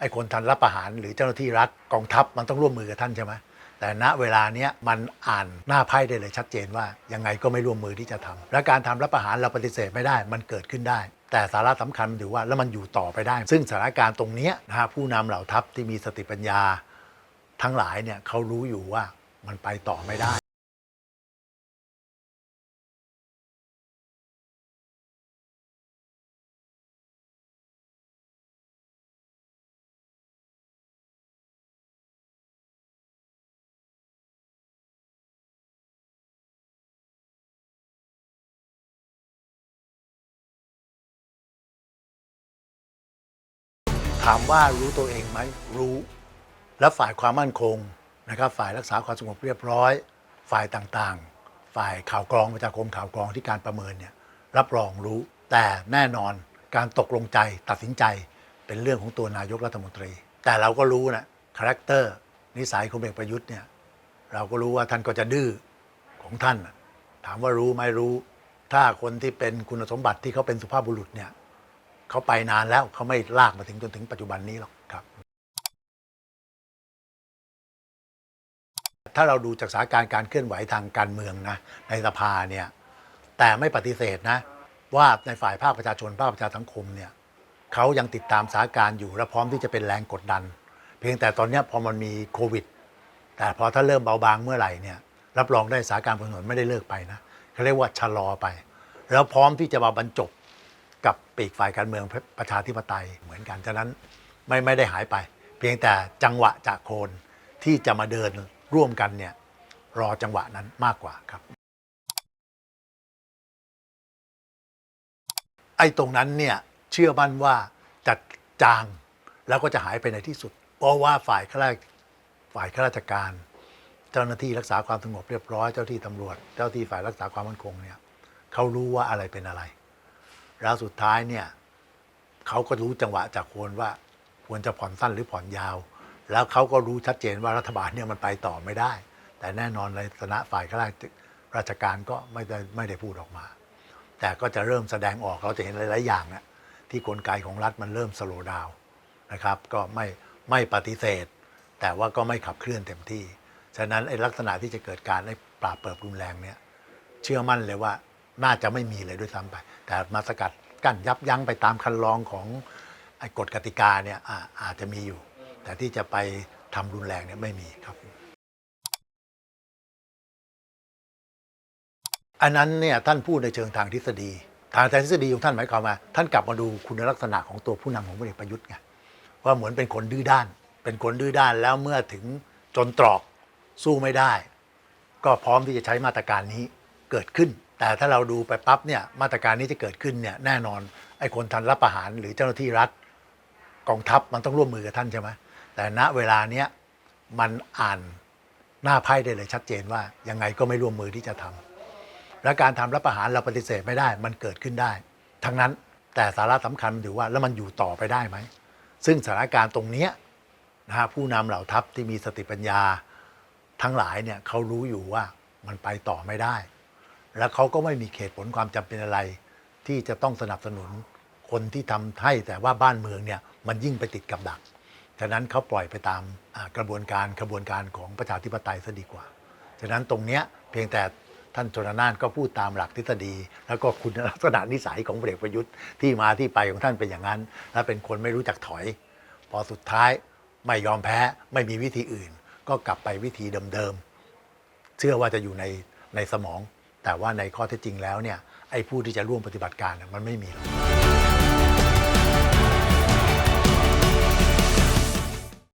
ไอ้คนทันรับประหารหรือเจ้าหน้าที่รัฐกองทัพมันต้องร่วมมือกับท่านใช่ไหมแต่ณเวลาเนี้ยมันอ่านหน้าไพ่ได้เลยชัดเจนว่ายังไงก็ไม่ร่วมมือที่จะทำและการทำรับประหารเราปฏิเสธไม่ได้ มันเกิดขึ้นได้ แต่สาระสำคัญมันถือว่าแล้วมันอยู่ต่อไปได้ ซึ่งสถานการณ์ตรงนี้นะฮะผู้นำเหล่าทัพที่มีสติปัญญาทั้งหลายเนี่ยเขารู้อยู่ว่ามันไปต่อไม่ได้ามว่ารู้ตัวเองไหมรู้ และฝ่ายความมั่นคงนะครับฝ่ายรักษาความสงบเรียบร้อย ฝ่ายต่างๆ ฝ่ายข่าวกรองประชาคมข่าวกรองที่การประเมินเนี่ยรับรองรู้ แต่แน่นอนการตกลงใจตัดสินใจเป็นเรื่องของตัวนายกรัฐมนตรี แต่เราก็รู้นะคาแรคเตอร์นิสัยของเอกประยุทธ์เนี่ยเราก็รู้ว่าท่านก็จะดื้อของท่าน ถามว่ารู้ไหมรู้ ถ้าคนที่เป็นคุณสมบัติที่เขาเป็นสุภาพบุรุษเนี่ย เขาไปนานแล้วเขาไม่ลากมาถึงจนถึงปัจจุบันนี้หรอกครับ ถ้าเราดูจากสถานการณ์การเคลื่อนไหวทางการเมืองนะในสภาเนี่ยแต่ไม่ปฏิเสธนะ ว่าในฝ่ายภาคประชาชนภาคประชาสังคมเนี่ยเขายังติดตามสถานการณ์อยู่และพร้อมที่จะเป็นแรงกดดัน เพียงแต่ตอนนี้พอมันมีโควิด แต่พอถ้าเริ่มเบาบางเมื่อไหร่เนี่ยรับรองได้สถานการณ์บนถนนไม่ได้เลิกไปนะเขาเรียกว่าชะลอไป แล้วพร้อมที่จะมาบรรจบ กับปีกฝ่ายการเมืองประชาธิปไตยเหมือนกันฉะนั้นไม่ไม่ได้หายไป เพียงแต่จังหวะจากโคนที่จะมาเดินร่วมกันเนี่ยรอจังหวะนั้นมากกว่าครับ ไอ้ตรงนั้นเนี่ยเชื่อมั่นว่าจะจางแล้วก็จะหายไปในที่สุด เพราะว่าฝ่ายข้าราชฝ่ายข้าราชการ เจ้าหน้าที่รักษาความสงบเรียบร้อยเจ้าที่ตำรวจ เจ้าที่ฝ่ายรักษาความมั่นคงเนี่ยเขารู้ว่าอะไรเป็นอะไร แล้วสุดท้ายเนี่ยเขาก็รู้จังหวะจากโคนว่าควรจะผ่อนสั้นหรือผ่อนยาว แล้วเขาก็รู้ชัดเจนว่ารัฐบาลเนี่ยมันไปต่อไม่ได้ แต่แน่นอนในฐานะฝ่ายข้าราชการก็ไม่ได้ไม่ได้พูดออกมา แต่ก็จะเริ่มแสดงออกเราจะเห็นหลาย ๆ อย่างนะที่กลไกของรัฐมันเริ่มสโลดาวน์นะครับ ก็ไม่ไม่ปฏิเสธ แต่ว่าก็ไม่ขับเคลื่อนเต็มที่ ฉะนั้นไอ้ลักษณะที่จะเกิดการไอ้ปราบเปิดรุนแรงเนี่ยเชื่อมั่นเลยว่า น่าจะไม่มีเลยด้วยซ้ำไป แต่มาสกัดกั้นยับยั้งไปตามคันลองของไอ้กฎกติกาเนี่ยอาอาจจะมีอยู่ แต่ที่จะไปทำรุนแรงเนี่ยไม่มีครับ อันนั้นเนี่ยท่านพูดในเชิงทางทฤษฎี ทางทฤษฎีของท่านหมายความว่า ท่านกลับมาดูคุณลักษณะของตัวผู้นำของพลเอกประยุทธ์ไงว่าเหมือนเป็นคนดื้อด้าน เป็นคนดื้อด้านแล้วเมื่อถึงจนตรอกสู้ไม่ได้ ก็พร้อมที่จะใช้มาตรการนี้เกิดขึ้น แต่ถ้าเราดูไปปั๊บเนี่ยมาตรการนี้จะเกิดขึ้นเนี่ยแน่นอนไอ้คนทันรับประหารหรือเจ้าหน้าที่รัฐกองทัพมันต้องร่วมมือกับท่านใช่ไหมแต่ณเวลาเนี้ยมันอ่านหน้าไพ่ได้เลยชัดเจนว่ายังไงก็ไม่ร่วมมือที่จะทำและการทำรับประหารเราปฏิเสธไม่ได้ มันเกิดขึ้นได้ ทั้งนั้นแต่สาระสำคัญมันอยู่ว่าแล้วมันอยู่ต่อไปได้ไหมซึ่งสถานการณ์ตรงเนี้ยนะฮะผู้นำเหล่าทัพที่มีสติปัญญาทั้งหลายเนี่ยเขารู้อยู่ว่ามันไปต่อไม่ได้ แล้วเขาก็ไม่มีเหตุผลความจำเป็นอะไร ที่จะต้องสนับสนุนคนที่ทำให้แต่ว่าบ้านเมืองเนี่ยมันยิ่งไปติดกับดักฉะนั้นเขาปล่อยไปตามกระบวนการกระบวนการของประชาธิปไตยซะดีกว่า ฉะนั้นตรงเนี้ยเพียงแต่ท่านชนน่านก็พูดตามหลักทฤษฎี แล้วก็คุณลักษณะนิสัยของพลเอกประยุทธ์ที่มาที่ไปของท่านเป็นอย่างนั้น และเป็นคนไม่รู้จักถอย พอสุดท้ายไม่ยอมแพ้ไม่มีวิธีอื่น ก็กลับไปวิธีเดิมๆเชื่อว่าจะอยู่ในในสมอง แต่ว่าในข้อเท็จจริงแล้วเนี่ยไอ้ผู้ที่จะร่วมปฏิบัติการมันไม่มีหรอก